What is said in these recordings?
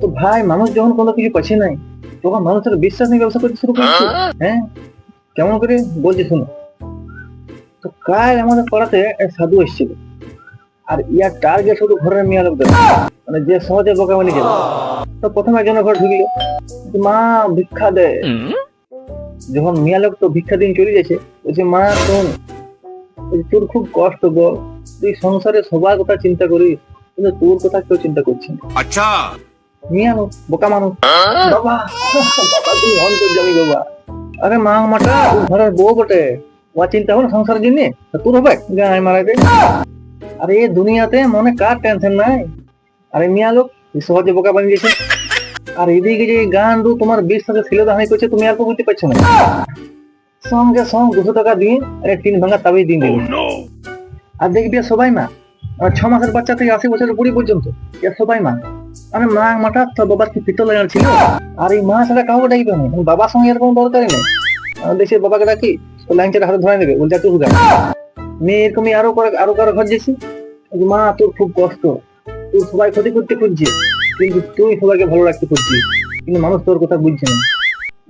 তো ভাই মানুষ যখন কোনো কিছু পাচ্ছে নাই তখন মানুষের বিশ্বাস নিয়ে ব্যবসা করতে শুরু করছে। হ্যাঁ? হ্যাঁ? কেমন করে? বলছি শুনো। তো কাল আমাদের পড়াতে সাধু এসেছিল। আর ইয়ার টার্গেট শুধু ঘরের মেয়ে লোকদের। মানে যে সহজে বোকা বোকামানি গেল তো প্রথমে একজন ঘর ঢুকলো। মা ভিক্ষা দে। যখন মিয়া লোক তো ভিক্ষা দিন চলে গেছে বলছে মা শোন তোর খুব কষ্ট বল। তুই সংসারে সবার কথা চিন্তা করিস কিন্তু তোর কথা কেউ চিন্তা করছে না। আচ্ছা। মিয়া লোক বোকা মানুষ। বাবা বাবা তুই অন্তর যাবি বাবা। আরে মা মাটা ঘরের বউ বটে। ও চিন্তা হলো সংসারের জন্য? তোর হবে? গায়ে মারাতে আরে এই দুনিয়াতে মনে কার টেনশন নাই? আরে মিয়া লোক সহজে বোকা বানিয়ে গেছে আর এদিকে যে গান দু তোমার বিশ টাকা ছিল দাহানি করছে তুমি আর বুঝতে পারছ না। সঙ্গে সঙ্গ দুশো টাকা দিয়ে আরে তিন ভাঙা তাবিজ দিয়ে দিল। আর দেখবি সবাই মা আর ছ মাসের বাচ্চা থেকে আশি বছরের বুড়ি পর্যন্ত। সবাই মা আরে মা মাটা বাবার কি পিতল ছিল? আর এই মা কাউকে ডাকবে বাবার সঙ্গে দরকারই নেই। বাবাকে ডাকি চাটা হাতে ধরে নেবে উল্টা তুই গা মেয়ে এরকমই আরও করে আরও কারও ঘর যেছি মা তোর খুব কষ্ট। তুই সবাই ক্ষতি করতে খুঁজছে। কিন্তু তুই সবাইকে ভালো রাখতে খুঁজছিস কিন্তু মানুষ তোর কথা বুঝছে না।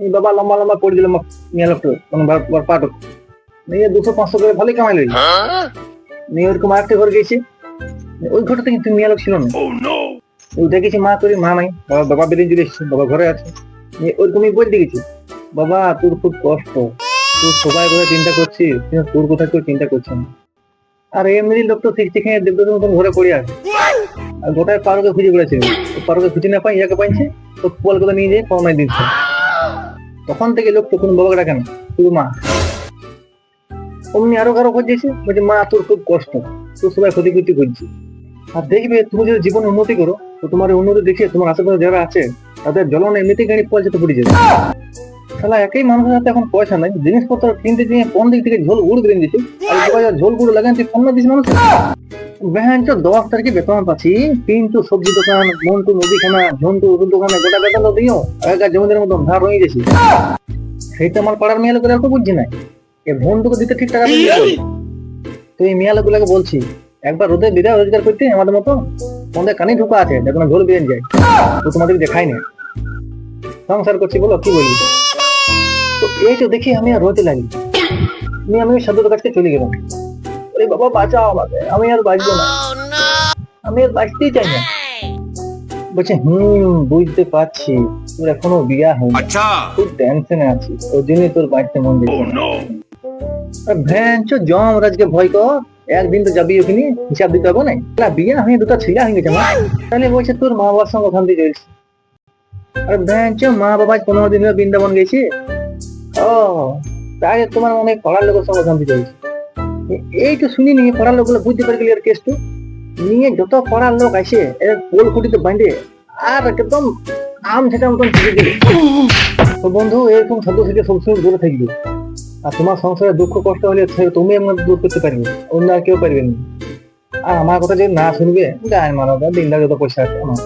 এই বাবা লম্বা লম্বা করে দিল মেয়ে লোকটা। কোনো পাঠক মেয়ে দুশো পাঁচশো করে ভালোই কামাই লই মেয়ে ওরকম আরেকটা ঘর গেছে ওই ঘরটা কিন্তু মেয়ে লোক ছিল না। Oh ও দেখেছি মা করি, মা নাই। বাবা বাবা বেরিয়ে চলে এসেছে, বাবা ঘরে আছে। ওরকমই বলতে গেছি, বাবা, তোর খুব কষ্ট। তুই সবাই কথা চিন্তা করছিস তোর কথা কেউ চিন্তা করছে না। আর এমনি লোক তো ঠিক ঠিক দেবদাসের ঘরে পড়ে আছে। আর গোটায় পারোকে খুঁজে বেড়াচ্ছে। তো পারোকে খুঁজে না পাই, ইয়াকে পাইছে, তো পোয়াল কথা নিয়ে যেয়ে পাওনায় দিচ্ছে। তখন থেকে লোক তো কোনো বাবাকে ডাকে না, শুধু মা। অমনি আরও কারও খুঁজেছে বলছে, মা, তোর খুব কষ্ট। তোর সবাই ক্ষতি করতে করছিস আর দেখবে তুমি যদি জীবনে উন্নতি করো তো তোমার উন্নতি দেখে তোমার আশেপাশে যারা আছে, তাদের জ্বলন এমনিতেই গাড়ি পয়সা তো পড়ে যাবে। শালা, একই মানুষের হাতে এখন পয়সা নাই। জিনিসপত্র কিনতে গিয়ে কোন দিক থেকে ঝোল গুড় বেরিয়ে দিচ্ছে আর ঝোল গুড় লাগান তুই কম না দিস মানুষ? তো দশ তারিখে বেতন পাচ্ছি। সবজি দোকান মুদিখানা ওষুধ দোকানে গোটা বেতন তো দিও। জমিদের ধার হয়ে গেছি। সেইটা আমার পাড়ার মেয়ে লোকের আর বুঝছি না এ ভন্টুকে দিতে ঠিক টাকা। তো এই মেয়া লোকগুলোকে বলছি, একবার রোদে বিদায় রোজগার করতে আমাদের মতো তোমাদের কানে ঢুকা আছে দেখো না ঝোল বেরিয়ে যায়। তো তোমাদের দেখাই না। সংসার করছি বলো কি বলি? তো এই তো দেখি আমি আর রোতে লাগি। আমি আমি সাধুর কাছে চলে গেলাম। আরে বাবা বাঁচাও আমাকে। আমি আর বাঁচব না। আমি আর বাঁচতেই চাই না। বলছে হুম বুঝতে পারছি। তোর এখনও বিয়া হয়নি। আচ্ছা। তুই টেনশনে আছিস। ওই জন্যই তোর বাঁচতে মন দিচ্ছে oh, ভ্যান চো জম রাজকে ভয় কর। একদিন তো যাবি ওখানে, হিসাব দিতে হবে না? না হয়ে দুটো ছিলা হয়ে গেছে তাহলে বলছে তোর মা বাবার সঙ্গে দিয়ে চলছে আর ভ্যান চো, মা বাবা পনেরো দিন ধরে বৃন্দাবন গেছে। ও, তাই তোমার মনে পাড়ার লোকের সঙ্গে দিয়ে চলছে এই তো শুনি নিয়ে পাড়ার লোকগুলো বুঝতে পারে গেলি আর কেসটু নিয়ে যত পাড়ার লোক আসে এর পোল খুঁটিতে বাঁধে, আর একদম আম সেটা মতন বন্ধু, এরকম সাধু থেকে সবসময় দূরে থাকবে। আর তোমার সংসারে দুঃখ, কষ্ট হলে তুমি আমার দূর করতে পারবে অন্য আর কেউ পারবে না। আর আমার কথা যদি না শুনবে গায়ে মারা দিনটা যত পয়সা আছে আমার।